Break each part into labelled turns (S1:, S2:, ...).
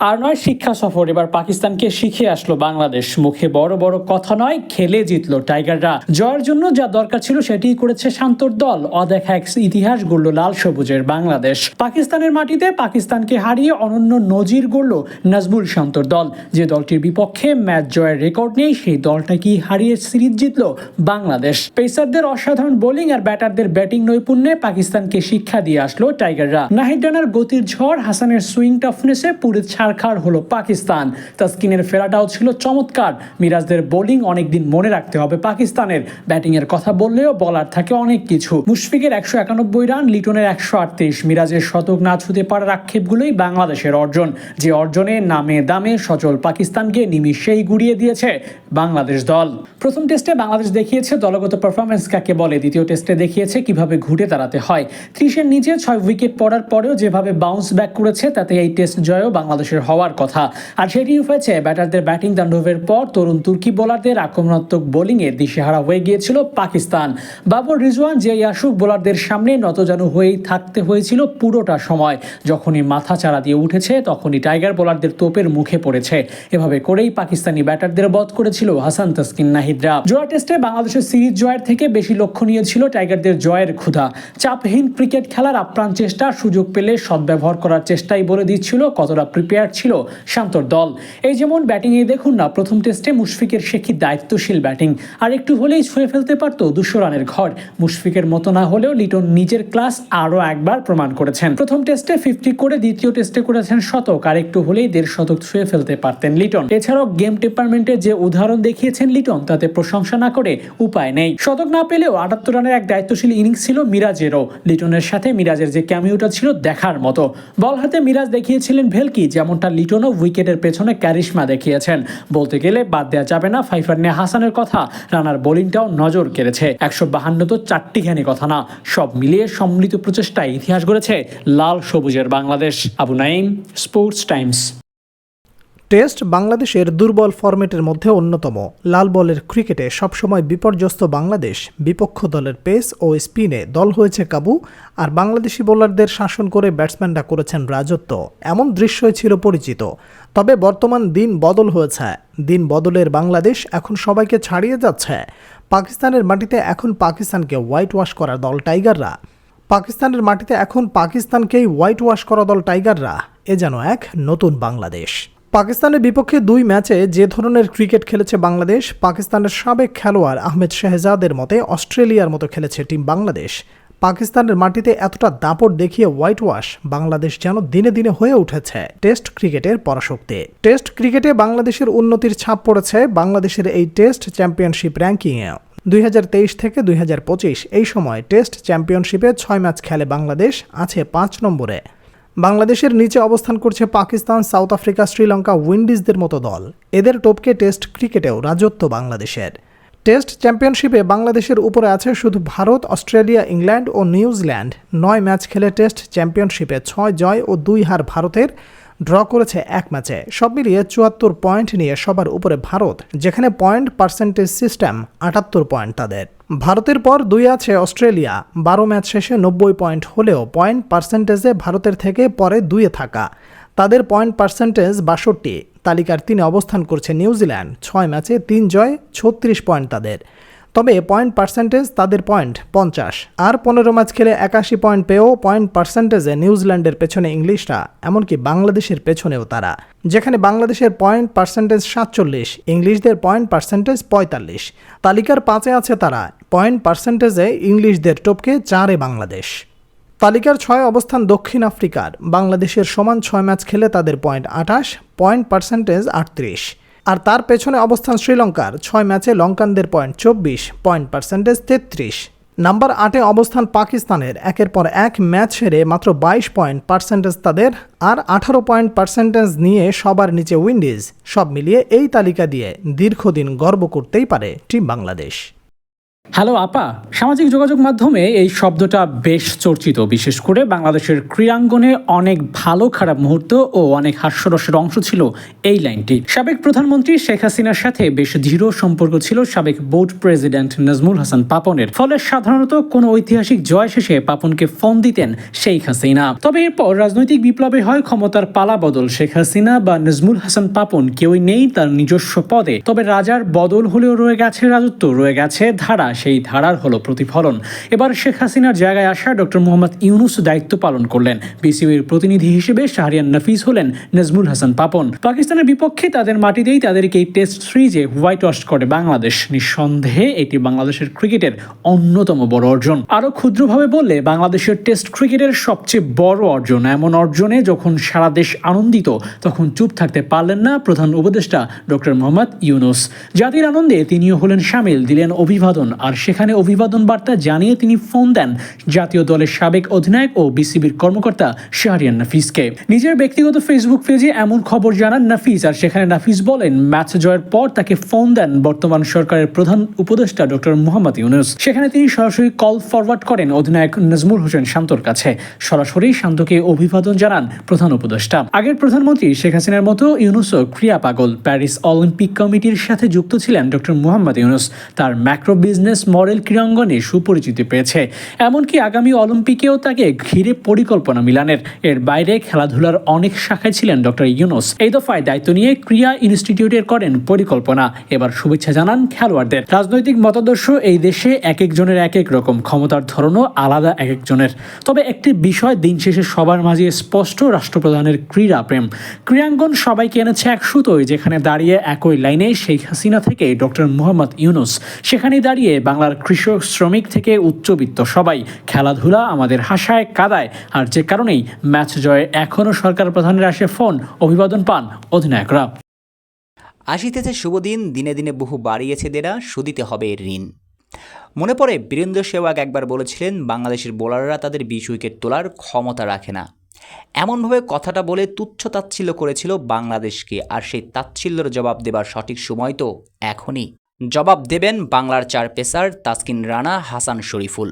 S1: আর নয়, শিক্ষা সফর। এবার পাকিস্তানকে শিখে আসলো বাংলাদেশ। মুখে বড় বড় কথা নয়, খেলে জিতলো টাইগাররা। জয়ের জন্য যা দরকার ছিল সেটিই করেছে শান্তর দল। অদেখা এক ইতিহাস গড়ল লাল সবুজের বাংলাদেশ। পাকিস্তানের মাটিতে পাকিস্তানকে হারিয়ে অনন্য নজির গড়ল নাজবুল শান্তর দল। যে দলটির বিপক্ষে ম্যাচ জয়ের রেকর্ড নেই, সেই দলটাকে হারিয়ে সিরিজ জিতলো বাংলাদেশ। পেসারদের অসাধারণ বোলিং আর ব্যাটারদের ব্যাটিং নৈপুণ্যে পাকিস্তানকে শিক্ষা দিয়ে আসলো টাইগাররা। নাহিদ রানার গতির ঝড়, হাসানের সুইং টাফনেসে পুরো ছাড়খাড় হলো পাকিস্তান? তাস্কিনের ফেরাটাও ছিল চমৎকার। মিরাজদের বোলিং অনেকদিন মনে রাখতে হবে পাকিস্তানের। ব্যাটিং এর কথা বললেও বলার থাকে অনেক কিছু। মুশফিকের একশো একানব্বই রান, লিটনের একশো আটত্রিশ। মিরাজের শতক না ছুতে পারার আক্ষেপগুলোই বাংলাদেশের অর্জন। যে অর্জনে নামে দামে সচল পাকিস্তানকে নিমিশেই গুড়িয়ে দিয়েছে বাংলাদেশ দল। প্রথম টেস্টে বাংলাদেশ দেখিয়েছে দলগত পারফরমেন্স কাকে বলে, দ্বিতীয় টেস্টে দেখিয়েছে কীভাবে ঘুরে দাঁড়াতে হয়। ত্রিশের নিচে ছয় উইকেট পড়ার পরেও যেভাবে বাউন্স ব্যাক করেছে তাতে এই টেস্ট জয়ও বাংলাদেশের হওয়ার কথা। আর সেটি হয়েছে, ব্যাটারদের ব্যাটিং তাণ্ডবের পর তরুণ তুর্কি বোলারদের আক্রমণাত্মক বোলিংয়ে দিশেহারা হয়ে গিয়েছিল পাকিস্তান। বাবর রিজওয়ান, যে ইয়াসুক বোলারদের সামনে নতজানু হয়েই থাকতে হয়েছিল পুরোটা সময়, যখনই মাথা চারা দিয়ে উঠেছে তখনই টাইগার বোলারদের তোপের মুখে পড়েছে। এভাবে করেই পাকিস্তানি ব্যাটারদের বধ করেছিল হাসান তাসকিন, নাহিদরা। জোয়া টেস্টে বাংলাদেশের সিরিজ জয়ের থেকে বেশি লক্ষণীয় ছিল টাইগারদের জয়ের ক্ষুধা। চাপহীন ক্রিকেট খেলার আপ্রাণ চেষ্টা সুযোগ পেলে সদ্ব্যবহার করার চেষ্টাই বলে দিচ্ছিল কতটা প্রিপেয়ার ছিল শান্তর দল। এই যেমন ব্যাটিংয়ে দেখুন না, প্রথম টেস্টে মুশফিকের কি দায়িত্বশীল ব্যাটিং। আর একটু হলেই ছুঁয়ে ফেলতে পারতো দুশো রানের ঘর। মুশফিকের মতো না হলেও লিটন নিজের ক্লাস আরও একবার প্রমাণ করেছেন। প্রথম টেস্টে ফিফটি করে দ্বিতীয় টেস্টে করেছেন শতক, আর একটু হলেই দেড় শতক ছুঁয়ে ফেলতে পারতেন লিটন। এছাড়াও গেম ডিপার্টমেন্টের যে উদাহরণ দেখিয়েছেন লিটন, তাতে প্রশংসা না করে উপায় নেই। শতক না পেলেও আটাত্তর রানের এক দায়িত্বশীল ইনিংস ছিল মিরাজেরও। লিটনের সাথে মিরাজের যে ক্যামিউটা ছিল দেখার মতো। বল হাতে মিরাজ দেখিয়েছিলেন ভেলকি যেমনটা লিটনও উইকেটের পেছনে ক্যারিশমা দেখিয়েছেন। বলতে গেলে বাদ দেওয়া যাবে না ফাইফার নে হাসানের কথা। রানার বোলিংটাও নজর কেড়েছে। একশো বাহান্ন তো চারটি ঘানি কথা না। সব মিলিয়ে সম্মিলিত প্রচেষ্টায় ইতিহাস গড়েছে লাল সবুজের Bangladesh. Abu Naim Sports Times.
S2: Test বাংলাদেশের দুর্বল ফরম্যাটের মধ্যে অন্যতম। লাল বলের ক্রিকেটে সবসময় বিপর্যস্ত বাংলাদেশ, বিপক্ষ দলের পেস ও স্পিনে দল হয়েছে কাবু, আর বাংলাদেশি বোলারদের শাসন করে ব্যাটসম্যানরা করেছেন রাজত্ব। এমন দৃশ্যই ছিল পরিচিত। তবে বর্তমান দিন বদল হয়েছে। দিন বদলের বাংলাদেশ এখন সবাইকে ছাড়িয়ে যাচ্ছে। পাকিস্তানের মাটিতে এখন পাকিস্তানকে হোয়াইট ওয়াশ করা দল টাইগাররা। পাকিস্তানের মাটিতে এখন পাকিস্তানকেই হোয়াইট ওয়াশ করা দল টাইগাররা। এ যেন এক নতুন বাংলাদেশ। পাকিস্তানের বিপক্ষে দুই ম্যাচে যে ধরনের ক্রিকেট খেলেছে বাংলাদেশ, পাকিস্তানের সাবেক খেলোয়াড় আহমেদ শেহজাদের মতে অস্ট্রেলিয়ার মতো খেলেছে টিম বাংলাদেশ। পাকিস্তানের মাটিতে এতটা দাপট দেখিয়ে হোয়াইট ওয়াশ বাংলাদেশ যেন দিনে দিনে হয়ে উঠেছে টেস্ট ক্রিকেটের পরাশক্তি। টেস্ট ক্রিকেটে বাংলাদেশের উন্নতির ছাপ পড়েছে বাংলাদেশের এই টেস্ট চ্যাম্পিয়নশিপ র্যাঙ্কিংয়ে। দুই হাজার তেইশ থেকে দুই হাজার পঁচিশ এই সময় টেস্ট চ্যাম্পিয়নশিপে ছয় ম্যাচ খেলে বাংলাদেশ, আছে পাঁচ নম্বরে। বাংলাদেশের নিচে অবস্থান করছে পাকিস্তান, সাউথ আফ্রিকা, শ্রীলঙ্কা, উইন্ডিজদের মতো দল। এদের টপকে টেস্ট ক্রিকেটেও রাজত্ব বাংলাদেশের। টেস্ট চ্যাম্পিয়নশিপে বাংলাদেশের উপরে আছে শুধু ভারত, অস্ট্রেলিয়া, ইংল্যান্ড ও নিউজিল্যান্ড। নয় ম্যাচ খেলে টেস্ট চ্যাম্পিয়নশিপে ছয় জয় ও দুই হার ভারতের। ড্র করেছে এক ম্যাচে। সব মিলিয়ে চুয়াত্তর পয়েন্ট নিয়ে সবার উপরে ভারত, যেখানে পয়েন্ট পার্সেন্টেজ সিস্টেম আটাত্তর পয়েন্ট তাদের। ভারতের পর দুই আছে অস্ট্রেলিয়া, বারো ম্যাচ শেষে নব্বই পয়েন্ট হলেও পয়েন্ট পার্সেন্টেজে ভারতের থেকে পরে দুইয়ে থাকা। তাদের পয়েন্ট পার্সেন্টেজ বাষট্টি, তালিকার তিনে অবস্থান করছে নিউজিল্যান্ড, ছয় ম্যাচে তিন জয়, ছত্রিশ পয়েন্ট তাদের। তবে পয়েন্ট পার্সেন্টেজ তাদের পয়েন্ট পঞ্চাশ। আর পনেরো ম্যাচ খেলে একাশি পয়েন্ট পেয়েও পয়েন্ট পার্সেন্টেজে নিউজিল্যান্ডের পেছনে ইংলিশরা, এমনকি বাংলাদেশের পেছনেও তারা। যেখানে বাংলাদেশের পয়েন্ট পার্সেন্টেজ সাতচল্লিশ, ইংলিশদের পয়েন্ট পার্সেন্টেজ পঁয়তাল্লিশ। তালিকার পাঁচে আছে তারা, পয়েন্ট পার্সেন্টেজে ইংলিশদের টপকে চারে বাংলাদেশ। তালিকার ছয় অবস্থান দক্ষিণ আফ্রিকার, বাংলাদেশের সমান ছয় ম্যাচ খেলে তাদের পয়েন্ট আঠাশ, পয়েন্ট পার্সেন্টেজ আটত্রিশ। আর তার পেছনে অবস্থান শ্রীলঙ্কার। ছয় ম্যাচে লঙ্কানদের পয়েন্ট চব্বিশ, পয়েন্ট পার্সেন্টেজ তেত্রিশ। নাম্বার আটে অবস্থান পাকিস্তানের। একের পর এক ম্যাচ হেরে মাত্র বাইশ পয়েন্ট পার্সেন্টেজ তাদের আর আঠারো পয়েন্ট পার্সেন্টেজ নিয়ে সবার নিচে উইন্ডিজ। সব মিলিয়ে এই তালিকা দিয়ে দীর্ঘদিন গর্ব করতেই পারে টিম বাংলাদেশ।
S1: হ্যালো আপা, সামাজিক যোগাযোগ মাধ্যমে এই শব্দটা বেশ চর্চিত। বিশেষ করে বাংলাদেশের ক্রীড়াঙ্গনে অনেক ভালো খারাপ মুহূর্ত ও অনেক হাস্যরসের অংশ ছিল এই লাইনটি। সাবেক প্রধানমন্ত্রী শেখ হাসিনার সাথে বেশ দৃঢ় সম্পর্ক ছিল সাবেক বোর্ড প্রেসিডেন্ট নাজমুল হাসান পাপনের। ফলে সাধারণত কোনো ঐতিহাসিক জয় শেষে পাপনকে ফোন দিতেন শেখ হাসিনা। তবে এরপর রাজনৈতিক বিপ্লবে হয় ক্ষমতার পালা বদল। শেখ হাসিনা বা নাজমুল হাসান পাপন কেউই নেই তার নিজস্ব পদে। তবে রাজার বদল হলেও রয়ে গেছে রাজত্ব, রয়ে গেছে ধারা। সেই ধারার হলো প্রতিফলন। এবার শেখ হাসিনার জায়গায় আসা ডক্টর মোহাম্মদ ইউনুস দায়িত্ব পালন করলেন। বিসিবির প্রতিনিধি হিসেবে শাহরিয়ান নাফিস হলেন নাজমুল হাসান পাপন। পাকিস্তানের বিপক্ষে তাদের মাটিতেই তাদেরকে এই টেস্ট সিরিজে হোয়াইট ওয়াশ করে বাংলাদেশ। নিঃসন্দেহে এটি বাংলাদেশের ক্রিকেটের অন্যতম বড় অর্জন। আরও ক্ষুদ্রভাবে বললে, বাংলাদেশের টেস্ট ক্রিকেটের সবচেয়ে বড় অর্জন এমন অর্জনে যখন সারা দেশ আনন্দিত, তখন চুপ থাকতে পারলেন না প্রধান উপদেষ্টা ডক্টর মোহাম্মদ ইউনুস। জাতির আনন্দে তিনিও হলেন সামিল, দিলেন অভিবাদন আর সেখানে অভিবাদন বার্তা জানিয়ে তিনি ফোন দেন জাতীয় দলের সাবেক অধিনায়ক ও বিসিবির কর্মকর্তা শাহরিয়ান নাফিসকে। নিজের ব্যক্তিগত ফেসবুক পেজে এমন খবর জানান নাফিস, আর সেখানে নাফিস বলেন, ম্যাচ জয়ের পর তাকে ফোন দেন বর্তমান সরকারের প্রধান উপদেষ্টা ডক্টর মোহাম্মদ ইউনুস। সেখানে তিনি সরাসরি কল ফরওয়ার্ড করেন অধিনায়ক নাজমুল হোসেন শান্তর কাছে। সরাসরি শান্তকে অভিবাদন জানান প্রধান উপদেষ্টা। আগের প্রধানমন্ত্রী শেখ হাসিনার মতো ইউনুসও ক্রিয়া পাগল। প্যারিস অলিম্পিক কমিটির সাথে যুক্ত ছিলেন ডক্টর মোহাম্মদ ইউনুস। তার ম্যাক্রো বিজনেস মডেল ক্রীড়াঙ্গনে সুপরিচিতি পেয়েছে। এমনকি আগামী অলিম্পিকেও তাকে ঘিরে পরিকল্পনা মিলানের। এর বাইরে খেলাধুলার অনেক শাখায় ছিলেন ডক্টর ইউনুস। এই দফায় দায়িত্ব নিয়ে ক্রিয়া ইনস্টিটিউটের করেন পরিকল্পনা। এবার শুভেচ্ছা জানান খেলোয়াড়দের। রাজনৈতিক মতাদর্শ এই দেশে এক একজনের এক এক রকম। ক্ষমতার ধরনও আলাদা এক একজনের। তবে একটি বিষয় দিন শেষে সবার মাঝে স্পষ্ট রাষ্ট্রপ্রধানের ক্রীড়া প্রেম। ক্রীড়াঙ্গন সবাইকে এনেছে এক সুতোয়, যেখানে দাঁড়িয়ে একই লাইনে শেখ হাসিনা থেকে ডক্টর মোহাম্মদ ইউনুস। সেখানে দাঁড়িয়ে বাংলার কৃষক শ্রমিক থেকে উচ্চবিত্ত সবাই খেলাধুলা আমাদের হাসায়, কাদায়। আর যে কারণেই ম্যাচ জয়ে এখনও সরকার প্রধানের আসে ফোন। অভিবাদন পান অধিনায়করা।
S3: আসিতেছে শুভদিন দিনে দিনে বহু বাড়িয়েছে দেরা, সুদিতে হবে ঋণ। মনে পড়ে, বীরেন্দ্র সেহবাগ একবার বলেছিলেন, বাংলাদেশের বোলাররা তাদের বিশ উইকেট তোলার ক্ষমতা রাখে না। এমনভাবে কথাটা বলে তুচ্ছ তাচ্ছিল্য করেছিল বাংলাদেশকে, আর সেই তাচ্ছিল্যর জবাব দেবার সঠিক সময় তো এখনই। জবাব দেবেন বাংলার চার পেসার তাসকিন রানা, হাসান শরীফুল।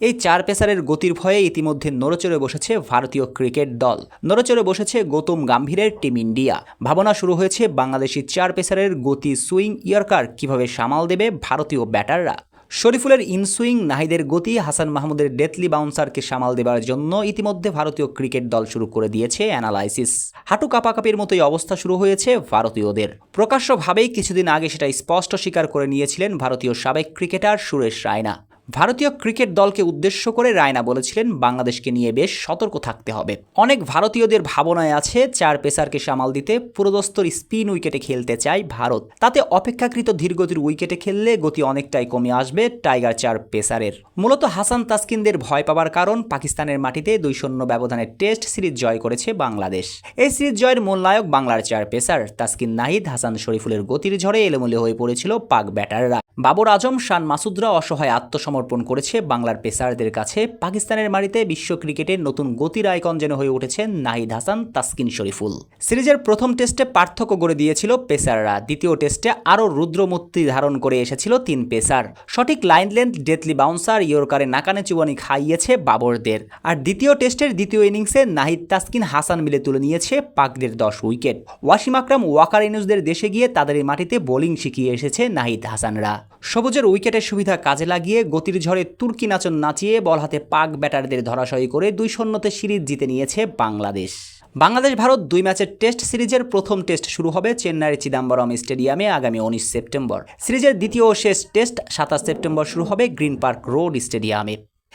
S3: এই চার পেসারের গতির ভয়ে ইতিমধ্যে নড়চড়ে বসেছে ভারতীয় ক্রিকেট দল। নড়চড়ে বসেছে গৌতম গাম্ভীরের টিম ইন্ডিয়া। ভাবনা শুরু হয়েছে বাংলাদেশি চার পেসারের গতি সুইং ইয়র্কার কীভাবে সামাল দেবে ভারতীয় ব্যাটাররা। শরীফুলের ইনসুইং নাহিদের গতি হাসান মাহমুদের ডেথলি বাউন্সারকে সামাল দেবার জন্য ইতিমধ্যে ভারতীয় ক্রিকেট দল শুরু করে দিয়েছে অ্যানালাইসিস। হাঁটু কাপাকাপির মতোই অবস্থা শুরু হয়েছে ভারতীয়দের। প্রকাশ্যভাবেই কিছুদিন আগে সেটা স্পষ্ট স্বীকার করে নিয়েছিলেন ভারতীয় সাবেক ক্রিকেটার সুরেশ রায়না। ভারতীয় ক্রিকেট দলকে উদ্দেশ্য করে রায়না বলেছিলেন, বাংলাদেশকে নিয়ে বেশ সতর্ক থাকতে হবে। অনেক ভারতীয়দের ভাবনায় আছে, চার পেসারকে সামাল দিতে পুরোদস্তর স্পিন উইকেটে খেলতে চায় ভারত। তাতে অপেক্ষাকৃত ধীরগতির উইকেটে খেললে গতি অনেকটাই কমে আসবে টাইগার চার পেসারের। মূলত হাসান তাসকিনদের ভয় পাবার কারণ পাকিস্তানের মাটিতে দুই শূন্য ব্যবধানে টেস্ট সিরিজ জয় করেছে বাংলাদেশ। এই সিরিজ জয়ের মূল নায়ক বাংলার চার পেসার তাসকিন নাহিদ, হাসান শরীফুলের গতির ঝড়ে এলোমেলো হয়ে পড়েছিল পাক ব্যাটাররা। বাবর আজম, শান মাসুদরা অসহায় আত্মসমর্পণ করেছে বাংলার পেসারদের কাছে। পাকিস্তানের মাটিতে বিশ্ব ক্রিকেটের নতুন গতির আইকন যেন হয়ে উঠেছেন নাহিদ হাসান, তাসকিন শরীফুল। সিরিজের প্রথম টেস্টে পার্থক্য গড়ে দিয়েছিল পেসাররা। দ্বিতীয় টেস্টে আরও রুদ্রমূর্তি ধারণ করে এসেছিল তিন পেসার। সঠিক লাইন লেন্থ, ডেথলি বাউন্সার, ইয়র্কারে নাকানে চুবানি খাইয়েছে বাবরদের। আর দ্বিতীয় টেস্টের দ্বিতীয় ইনিংসে নাহিদ, তাসকিন, হাসান মিলে তুলে নিয়েছে পাকদের দশ উইকেট। ওয়াসিম আকরাম, ওয়াকার ইনুসদের দেশে গিয়ে তাদের মাটিতে বোলিং শিখিয়ে এসেছে নাহিদ হাসানরা। সবুজের উইকেটের সুবিধা কাজে লাগিয়ে গতির ঝড়ে তুর্কি নাচন নাচিয়ে বল হাতে পাক ব্যাটারদের ধরাশয়ী করে দুই শূন্যতে সিরিজ জিতে নিয়েছে বাংলাদেশ। বাংলাদেশ ভারত দুই ম্যাচের টেস্ট সিরিজের প্রথম টেস্ট শুরু হবে চেন্নাইয়ের চিদাম্বরম স্টেডিয়ামে আগামী উনিশ সেপ্টেম্বর। সিরিজের দ্বিতীয় ও শেষ টেস্ট সাতাশ সেপ্টেম্বর শুরু হবে গ্রিন পার্ক রোড স্টেডিয়ামে।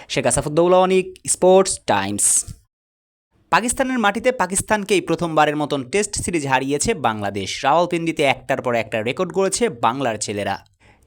S3: Sheikh Asafuddaula Anik, Sports Times. পাকিস্তানের মাটিতে পাকিস্তানকেই প্রথমবারের মতন টেস্ট সিরিজ হারিয়েছে বাংলাদেশ। রাওয়ালপিন্ডিতে একটার পর একটা রেকর্ড করেছে বাংলার ছেলেরা।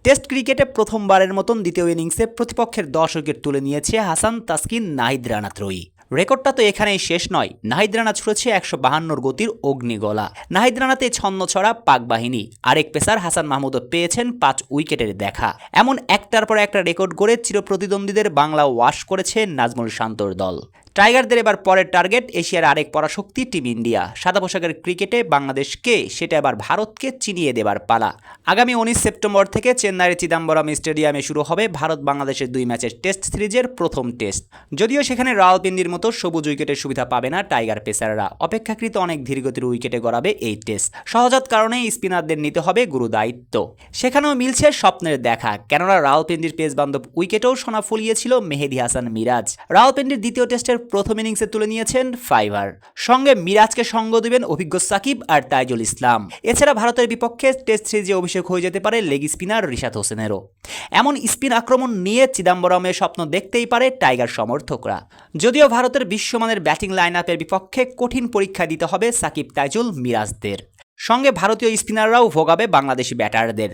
S3: টেস্ট ক্রিকেটে প্রথমবারের মতন দ্বিতীয় ইনিংসে প্রতিপক্ষের দশ উইকেট তুলে নিয়েছে হাসান তাসকিন, নাহিদ রানা ত্রয়ী। রেকর্ডটা তো এখানেই শেষ নয়। নাহিদ রানা ছুড়েছে একশো বাহান্নর গতির অগ্নিগলা। নাহিদ রানাতে ছন্ন ছড়া পাক বাহিনী। আরেক পেসার হাসান মাহমুদও পেয়েছেন পাঁচ উইকেটের দেখা। এমন একটার পর একটা রেকর্ড করে চিরপ্রতিদ্বন্দ্বীদের বাংলা ওয়াশ করেছে নাজমুল শান্তর দল। টাইগারদের এবার পরের টার্গেট এশিয়ার আরেক পরাশক্তি টিম ইন্ডিয়া। সাদা পোশাকের ক্রিকেটে বাংলাদেশকে, সেটা এবার ভারতকে চিনিয়ে দেবার পালা। আগামী উনিশ সেপ্টেম্বর থেকে চেন্নাইয়ের চিদাম্বরম স্টেডিয়ামে শুরু হবে ভারত বাংলাদেশের দুই ম্যাচের টেস্ট সিরিজের প্রথম টেস্ট। যদিও সেখানে রাওয়ালপিন্ডির মতো সবুজ উইকেটের সুবিধা পাবে না টাইগার পেসাররা। অপেক্ষাকৃত অনেক ধীরগতির উইকেটে গড়াবে এই টেস্ট। সহজাত কারণে স্পিনারদের নিতে হবে গুরু দায়িত্ব। সেখানেও মিলছে স্বপ্নের দেখা। কেননা রাওয়ালপিন্ডির পেস বান্ধব উইকেটেও সোনা ফুলিয়েছিল মেহেদি হাসান মিরাজ। রাওয়ালপিন্ডির দ্বিতীয় টেস্টের প্রথম ইনিংসে তুলে নিয়েছেন ফাইভার। সঙ্গে মিরাজকে সঙ্গ দেবেন অভিজ্ঞ সাকিব আর তাইজুল ইসলাম। এছাড়া ভারতের বিপক্ষে টেস্ট সিরিজে অভিষেক হয়ে যেতে পারে লেগ স্পিনার রিশাদ হোসেনেরও। এমন স্পিন আক্রমণ নিয়ে চিদাম্বরমের স্বপ্ন দেখতেই পারে টাইগার সমর্থকরা। যদিও ভারতের বিশ্বমানের ব্যাটিং লাইন আপের বিপক্ষে কঠিন পরীক্ষা দিতে হবে সাকিব, তাইজুল, মিরাজদের। সঙ্গে ভারতীয় স্পিনাররাও ভোগাবে বাংলাদেশি ব্যাটারদের।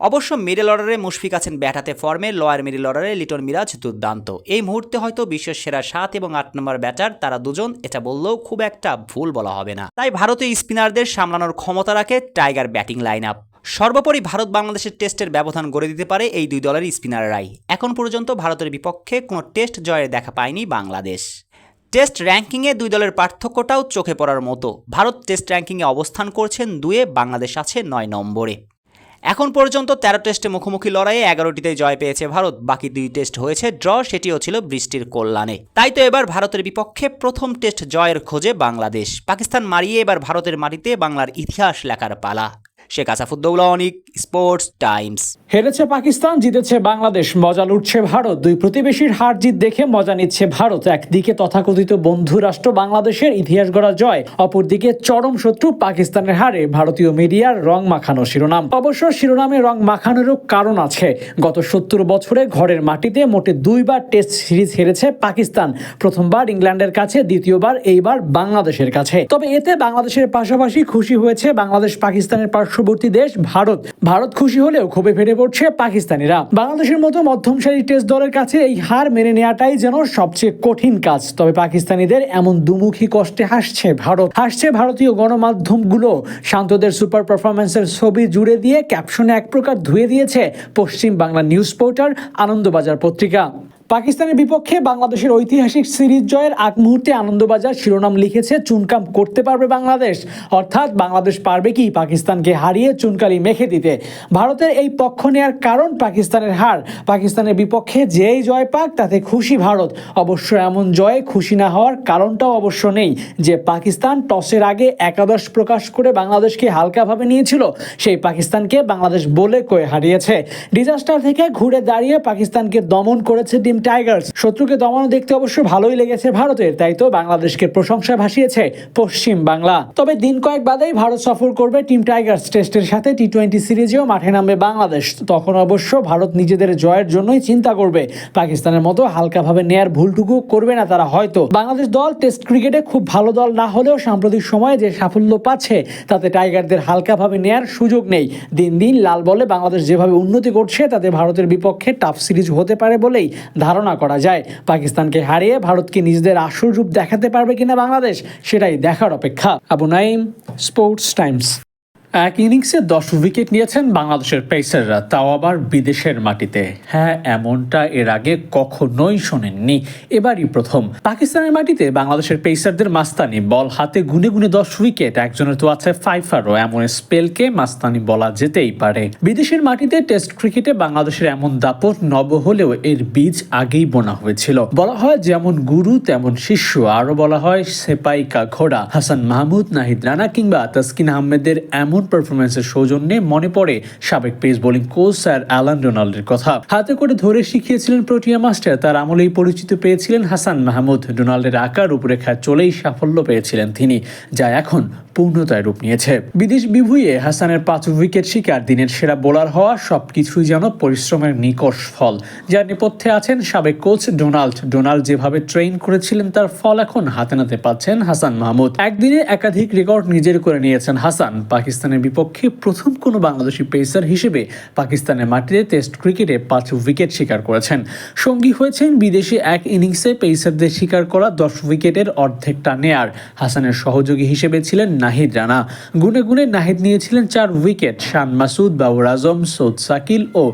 S3: অবশ্য মিডল অর্ডারে মুশফিক আছেন ব্যাটাতে ফর্মে, লয়ার মিডল অর্ডারে লিটন মিরাজ দুর্দান্ত। এই মুহূর্তে হয়তো বিশ্বের সেরা সাত এবং আট নম্বর ব্যাটার তারা দুজন, এটা বললেও খুব একটা ভুল বলা হবে না। তাই ভারতীয় স্পিনারদের সামলানোর ক্ষমতা রাখে টাইগার ব্যাটিং লাইন আপ সর্বোপরি ভারত বাংলাদেশের টেস্টের ব্যবধান গড়ে দিতে পারে এই দুই দলের স্পিনাররাই। এখন পর্যন্ত ভারতের বিপক্ষে কোনো টেস্ট জয়ের দেখা পায়নি বাংলাদেশ। টেস্ট র্যাঙ্কিংয়ে দুই দলের পার্থক্যটাও চোখে পড়ার মতো। ভারত টেস্ট র্যাঙ্কিংয়ে অবস্থান করছেন দুয়ে, বাংলাদেশ আছে নয় নম্বরে। এখন পর্যন্ত তেরো টেস্টে মুখোমুখি লড়াইয়ে এগারোটিতে জয় পেয়েছে ভারত, বাকি দুই টেস্ট হয়েছে ড্র, সেটিও ছিল বৃষ্টির কল্যাণে। তাই তো এবার ভারতের বিপক্ষে প্রথম টেস্ট জয়ের খোঁজে বাংলাদেশ। পাকিস্তান মারিয়ে এবার ভারতের মাটিতে বাংলার ইতিহাস লেখার পালা। শেখ আসাফুদ্দৌলা অনিক স্পোর্টস টাইমস
S1: হেরেছে পাকিস্তান, জিতেছে বাংলাদেশ, মজা লুটছে ভারত। দুই প্রতিবেশীর হার জিত দেখে মজা নিচ্ছে ভারত। একদিকে তথাকথিত বন্ধু রাষ্ট্র বাংলাদেশের ইতিহাস গড়া জয়, অপরদিকে চরম শত্রু পাকিস্তানের হারে। ভারতীয় মিডিয়ার রং মাখানো শিরোনাম। অবশ্য শিরোনামে রং মাখানোরও কারণ আছে। গত সত্তর বছরে ঘরের মাটিতে মোটে দুইবার টেস্ট সিরিজ হেরেছে পাকিস্তান। প্রথমবার ইংল্যান্ডের কাছে, দ্বিতীয়বার এইবার বাংলাদেশের কাছে। তবে এতে বাংলাদেশের পাশাপাশি খুশি হয়েছে বাংলাদেশ পাকিস্তানের পার্শ্ববর্তী দেশ ভারত। ভারত খুশি হলেও ক্ষোভে ফেটে পড়ছে পাকিস্তানিরা। বাংলাদেশের মতো মধ্যম সারি টেস্ট দলের কাছে এই হার মেনে নেওয়াটাই যেন সবচেয়ে কঠিন কাজ। তবে পাকিস্তানিদের এমন দুমুখী কষ্টে হাসছে ভারত। হাসছে ভারতীয় গণমাধ্যমগুলো। শান্তদের সুপার পারফরমেন্সের ছবি জুড়ে দিয়ে ক্যাপশনে এক প্রকার ধুয়ে দিয়েছে পশ্চিম বাংলা নিউজ পোর্টাল আনন্দবাজার পত্রিকা। পাকিস্তানের বিপক্ষে বাংলাদেশের ঐতিহাসিক সিরিজ জয়ের আগ মুহূর্তে আনন্দবাজার শিরোনাম লিখেছে, চুনকাম করতে পারবে বাংলাদেশ। অর্থাৎ বাংলাদেশ পারবে কি? পাকিস্তানকে হারিয়ে চুনকালি মেখে দিতে। ভারতের এই পক্ষ নেয়ার কারণ পাকিস্তানের হার। পাকিস্তানের বিপক্ষে যেই জয় পাক, তাতে খুশি ভারত। অবশ্য এমন জয়ে খুশি না হওয়ার কারণটাও অবশ্য নেই। যে পাকিস্তান টসের আগে একাদশ প্রকাশ করে বাংলাদেশকে হালকাভাবে নিয়েছিল, সেই পাকিস্তানকে বাংলাদেশ বলে কয়ে হারিয়েছে। ডিজাস্টার থেকে ঘুরে দাঁড়িয়ে পাকিস্তানকে দমন করেছে টিম টাইগার্স। শত্রুকে দমানো দেখতে অবশ্য ভালোই লেগেছে ভারতের, তাই তো বাংলাদেশকে প্রশংসা ভাসিয়েছে পশ্চিম বাংলা। তবে দিন কয়েক বাদেই ভারত সফর করবে টিম টাইগার্স টেস্টের সাথে টি টোয়েন্টি সিরিজেও মাঠে নামবে বাংলাদেশ। তখন অবশ্য ভারত নিজেদের জয়ের জন্যই চিন্তা করবে। পাকিস্তানের মতো হালকাভাবে নেয়ার ভুলটুকু করবে না তারা হয়তো। বাংলাদেশ দল টেস্ট ক্রিকেটে খুব ভালো দল না হলেও সাম্প্রতিক সময়ে যে সাফল্য পাচ্ছে, তাতে টাইগারদের হালকাভাবে নেয়ার সুযোগ নেই। দিন দিন লাল বলে বাংলাদেশ যেভাবে উন্নতি করছে, তাতে ভারতের বিপক্ষে টাফ সিরিজ হতে পারে বলেই ধারণা করা যায়। পাকিস্তানকে হারিয়ে ভারতকে নিজেদের আসল রূপ দেখাতে পারবে কিনা বাংলাদেশ, সেটাই দেখার অপেক্ষা। Abu Naim Sports Times. এক ইনিংসে দশ উইকেট নিয়েছেন বাংলাদেশের পেসাররা তাও আবার বিদেশের মাটিতে। হ্যাঁ এমনটা এর আগে কখনোই শোনেননি। এবারই প্রথম। পাকিস্তানের মাটিতে বাংলাদেশের পেসারদের মাস্তানি, বল হাতে গুনে গুনে দশ উইকেট একজনের তো আছে ফাইফারও এমন স্পেলকে মাস্তানি বলা যেতেই পারে। বিদেশের মাটিতে টেস্ট ক্রিকেটে বাংলাদেশের এমন দাপট নব হলেও এর বীজ আগেই বোনা হয়েছিল। বলা হয় যেমন গুরু, তেমন শিষ্য। আরও বলা হয় সেপাইকা ঘোড়া হাসান মাহমুদ, নাহিদ রানা কিংবা তাসকিন আহমেদের এমন পারফরমেন্সের সৌজন্যে মনে পড়ে সাবেক pace bowling coach sir Allan ডোনাল্ডের কথা। হাতে করে ধরে শিখিয়েছিলেন প্রোটিয়া মাস্টার, তার আমলেই পরিচিত পেয়েছিলেন হাসান মাহমুদ। ডোনাল্ডের আকার, রূপরেখা চলেই সাফল্য পেয়েছিলেন তিনি, যা এখন পূর্ণতায় রূপ নিয়েছে। বিদেশ বিভুঁইয়ে হাসানের পাঁচ উইকেট শিকার, দিনের সেরা বোলার হওয়া সবকিছুই যেন পরিশ্রমের নিকষ ফল। যার নেপথ্যে আছেন সাবেক কোচ ডোনাল্ড। ডোনাল্ড যেভাবে ট্রেন করেছিলেন, তার ফল এখন হাতে নাতে পাচ্ছেন হাসান মাহমুদ। একদিনে একাধিক রেকর্ড নিজের করে নিয়েছেন হাসান। পাকিস্তানের বিপক্ষে প্রথম কোনো বাংলাদেশি পেসার হিসেবে পাকিস্তানের মাটিতে টেস্ট ক্রিকেটে পাঁচ উইকেট শিকার করেছেন। সঙ্গী হয়েছেন বিদেশি এক ইনিংসে পেসারদের শিকার করা দশ উইকেটের অর্ধেকটা নেয়ার। হাসানের সহযোগী হিসেবে ছিলেন নাহিদ রানা। গুনে গুনে নাহিদ নিয়েছিলেন চার উইকেট। শান মাসুদ, বাবর আজম, সৌদ সাকিল ও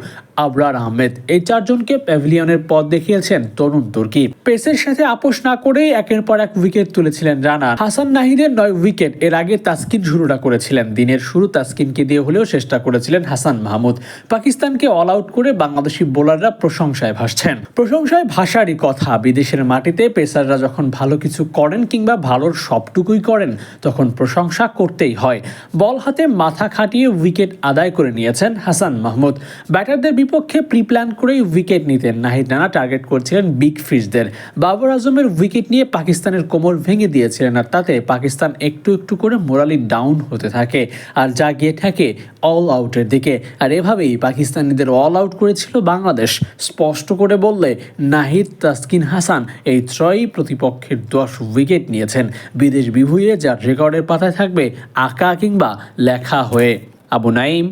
S1: আবরার আহমেদ। এই চারজনকে প্যাভিলিয়নের পথ দেখিয়েছেন তরুণ তুর্কি। পেসের সাথে আপোষ না করেই একের পর এক উইকেট তুলেছিলেন রানা হাসান নাহিদের নয় উইকেট, এর আগে তাসকিন শুরুটা করেছিলেন। দিনের শুরু তাসকিনকে দিয়ে হলেও চেষ্টা করেছিলেন হাসান মাহমুদ। পাকিস্তানকে অল আউট করে বাংলাদেশি বোলাররা প্রশংসায় ভাসছেন। প্রশংসায় ভাষারই কথা, বিদেশের মাটিতে পেসাররা যখন ভালো কিছু করেন কিংবা ভালোর সবটুকুই করেন, তখন প্রশংসা করতেই হয়। বল হাতে মাথা খাটিয়ে উইকেট আদায় করে নিয়েছেন হাসান মাহমুদ। ব্যাটারদের বিপক্ষে প্রি প্ল্যান করেই উইকেট নিতেন। নাহিদ রানা টার্গেট করছিলেন বিগ ফিশদের বাবর আজমের উইকেট নিয়ে পাকিস্তানের কোমর ভেঙে দিয়েছিলেন আর তাতে পাকিস্তান একটু একটু করে মোরালি ডাউন হতে থাকে আর যা গিয়ে থাকে অল আউটের দিকে। আর এভাবেই পাকিস্তানিদের অল আউট করেছিল বাংলাদেশ। স্পষ্ট করে বললে নাহিদ তাসকিন হাসান এই ত্রয়ই প্রতিপক্ষের দশ উইকেট নিয়েছেন। বিদেশ বিভুঁইয়ে যার রেকর্ডের পাতায় থাকবে আঁকা কিংবা লেখা হয়ে। Abu Naim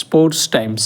S1: Sports Times